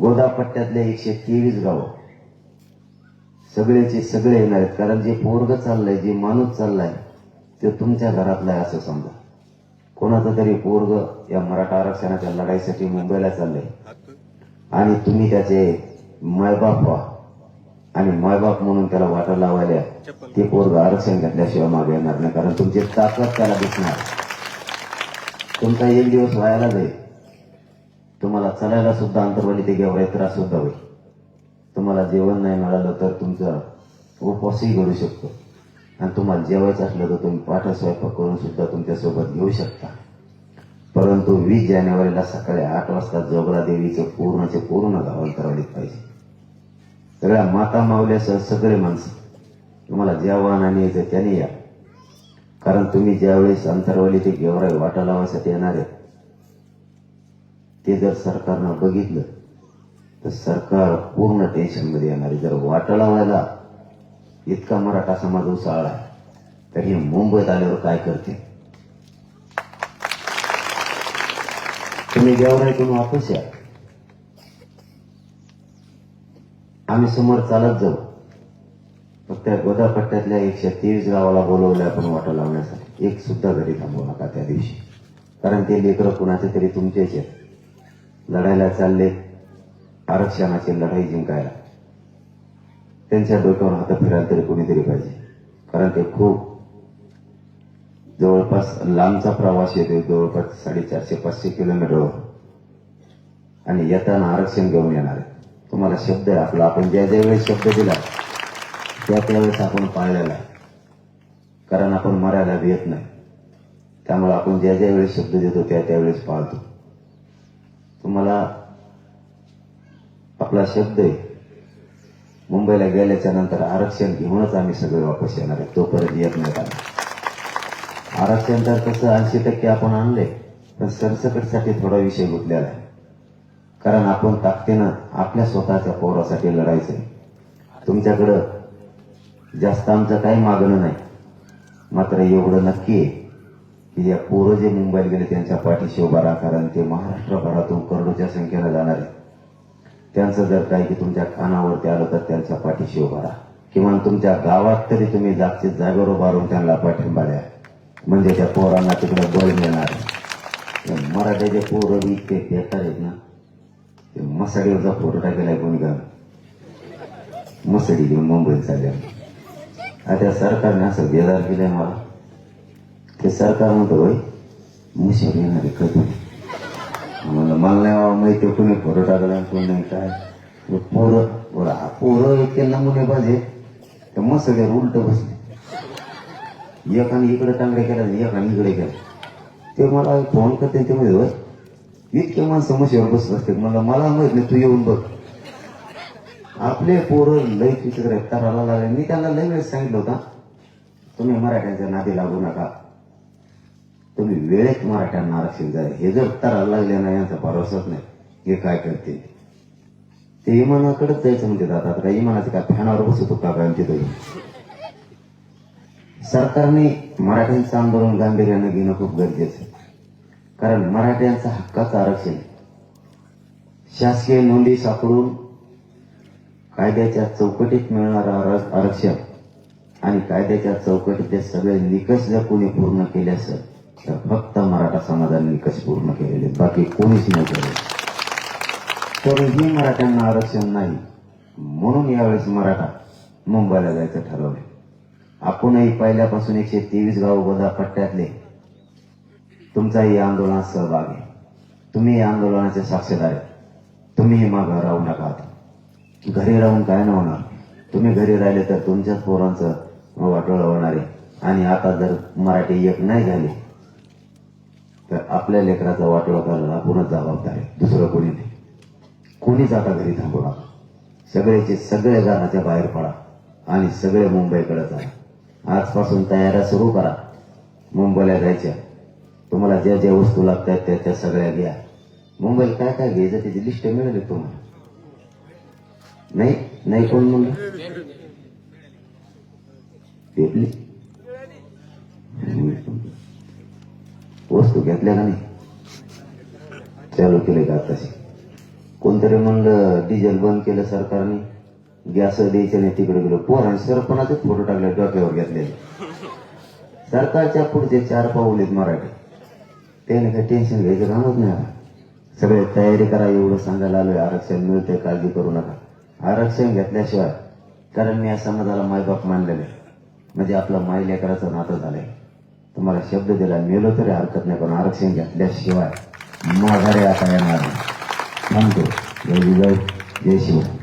गोदापट्ट्यातले एकशे तेवीस गाव. सगळेचे सगळे येणार आहेत कारण जे पोरग चाललंय जे माणूस चाललाय ते तुमच्या घरातला आहे असं समजा. कोणाचा तरी पोरग या मराठा आरक्षणाच्या लढाईसाठी मुंबईला चाललंय. आणि तुम्ही त्याचे मायबाप व्हा. आणि मायबाप म्हणून त्याला वाटा लावायला ते पोरग आरक्षण घेतल्याशिवाय मागे येणार नाही कारण तुमची ताकद त्याला दिसणार. तुमचा एक दिवस व्हायला जाईल तुम्हाला चालायला सुद्धा अंतरवली ते गेवराई त्रास सुद्धा होईल तुम्हाला जेवण नाही मिळालं तर तुमचा उपवासही घडू शकतो. आणि तुम्हाला जेवायचं असलं तर तुम्ही पाठा स्वयंपाक करून सुद्धा तुमच्यासोबत घेऊ शकता. परंतु वीस जानेवारीला सकाळी आठ वाजता जोगरा देवीचं पूर्णचे पूर्ण गाव अंतरावलीत पाहिजे. सगळ्या माता मावल्यासह सगळे माणसं तुम्हाला जेवण आणि यायचं त्याने या. कारण तुम्ही ज्यावेळेस अंतरवली ते गेवराई वाटा लावायसाठी येणार आहे ते जर सरकारनं बघितलं तर सरकार पूर्ण टेन्शनमध्ये येणार जर वाटा लावायला इतका मराठा समाज उसळला आहे. तर हे मुंबईत आल्यावर काय करते तुम्ही गेवराईतून वापस या. आम्ही समोर चालत जाऊ. फक्त त्या गोदापट्ट्यातल्या एकशे तेवीस गावाला बोलवलं आपण वाटा लावण्यासाठी. एक सुद्धा घरी थांबू नका त्या दिवशी. कारण ते लेकरं कुणाचे तरी तुमचेच आहेत. लढायला चालले. आरक्षणाची लढाई जिंकायला. त्यांच्या डोक्यावर हात फिरायला तरी कोणीतरी पाहिजे. कारण ते खूप जवळपास लांबचा प्रवास येतो. जवळपास साडेचारशे पाचशे किलोमीटरवर आणि येताना आरक्षण घेऊन येणार आहे. तुम्हाला शब्द आहे आपला. आपण ज्या ज्या वेळेस शब्द दिला त्या त्यावेळेस आपण पाळलेला आहे. कारण आपण मरायला येत नाही. त्यामुळे आपण ज्या ज्या वेळेस शब्द देतो त्या त्यावेळेस पाळतो. तुम्हाला आपला शब्द आहे. मुंबईला गेल्याच्यानंतर आरक्षण घेऊनच आम्ही सगळे वापस येणार आहे. तोपर्यंत येत नाही आला आरक्षण तर तसं ऐंशी टक्के आपण आणले पण सरसकटसाठी थोडा विषय गुंतलेला आहे. कारण आपण ताकदीनं आपल्या स्वतःच्या पोरासाठी लढायचंय. तुमच्याकडं जास्त आमचं काही मागणं नाही. मात्र एवढं नक्की आहे. की या पोरं जे मुंबईला गेले त्यांच्या पाठीशी उभा राहा कारण ते महाराष्ट्रभरातून करोडोच्या संख्येला जाणार आहे त्यांचं जर काही की तुमच्या कानावरती आलं तर त्यांच्या पाठीशी उभा राहा. किमान तुमच्या गावात तरी तुम्ही जागतिक जागेवर उभारून त्यांना पाठिंबा द्या. म्हणजे त्या पोरांना तिकडे बळ मिळणार मराठ्याचे पोरं बी इतके बेकार आहेत ना ते मसाडीवरचा फोटो टाकेला कोणी का मसडी घेऊन मुंबईत चालल्या आता सरकारने असं बेजार केलंय मला. ते सरकार म्हणतो होय मुशावर येणारे कधी? म्हणलं मला नाही बाबा माहिती कोणी फोटो टाकला आणि कोणी नाही काय? पोरं बरं हा पोरं इतके नमुने पाहिजे तर मसडीवर उलट बसले. एकाने इकडे टांगडे केला एकाने इकडे केला. ते मला फोन करते ते म्हणजे होय इतके माणसं मशीवर बसत असते मला मला माहीत नाही तू येऊन बघ. आपले पोरं लय चित्र तराला लागले. मी त्यांना लय वेळेस सांगितलं होता तुम्ही मराठ्यांच्या नादी लागू नका. तुम्ही वेळेत मराठ्यांना आरक्षण द्या. हे जर तर लागले ना यांचा भरोसाच नाही. हे काय करते ते इमानाकडेच जायचं म्हणजे जातात का? इमानाचं काय? फॅनावर बसतो का काय तिथं सरकारने मराठ्यांचं आंदोलन गांभीर्यानं घेणं खूप गरजेचं कारण मराठ्यांचं हक्काचं आरक्षण शासकीय नोंदी सापडून कायद्याच्या चौकटीत मिळणारं आरक्षण आणि कायद्याच्या चौकटीतले सगळे निकष जर कोणी पूर्ण केले असत तर फक्त मराठा समाजाने निकष पूर्ण केलेले. बाकी कोणीच नाही केले तरीही मराठ्यांना आरक्षण नाही. म्हणून यावेळेस मराठा मुंबईला जायचं ठरवले आपणही पहिल्यापासून एकशे तेवीस गाव गोदा पट्ट्यातले तुमचाही आंदोलनात सहभाग आहे. तुम्ही या आंदोलनाचे साक्षीदार आहे. तुम्हीही मागं राहू नका घरी राहून काय नाही होणार. तुम्ही घरी राहिले तर तुमच्याच पोरांचं वाटोळं होणार आहे. आणि आता जर मराठी एक नाही झाली तर आपल्या लेकराचा वाटोळा करायला आपणच जबाबदार आहे दुसरं कोणी नाही. कोणीच आता घरी थांबू नका. सगळेचे सगळे घराच्या बाहेर पडा आणि सगळे मुंबईकडे जा. आजपासून तयाऱ्या सुरू करा. मुंबईला जायच्या. तुम्हाला ज्या ज्या वस्तू लागतात त्या त्या सगळ्या घ्या. मुंबईला काय काय घ्यायचं त्याची लिस्ट मिळाली तुम्हाला? नाही? नाही कोण म्हणलं? पेटली वस्तू घेतल्या का नाही. चालू केले का तशी कोणतरी म्हणलं डिझेल बंद केलं सरकारने. गॅस द्यायचं नाही तिकडे गेलो. पोरण सरपणाचे फोटो टाकले डोक्यावर घेतलेले सरकारच्या पुढचे चार पाऊल आहेत मराठी. त्याने काही टेन्शन घ्यायचं कामच नाही सगळे तयारी करा एवढं सांगायला आलोय आरक्षण मिळतंय काळजी करू नका. आरक्षण घेतल्याशिवाय कारण मी या समाजाला मायबाप मानलेले. म्हणजे आपलं माय लेकराचं नातं झालंय. तुम्हाला शब्द दिला मेलो तरी हरकत नाही पण आरक्षण घेतल्याशिवाय माघारे आता येणार नाही. थांबतो जय विजय जय शिवाय.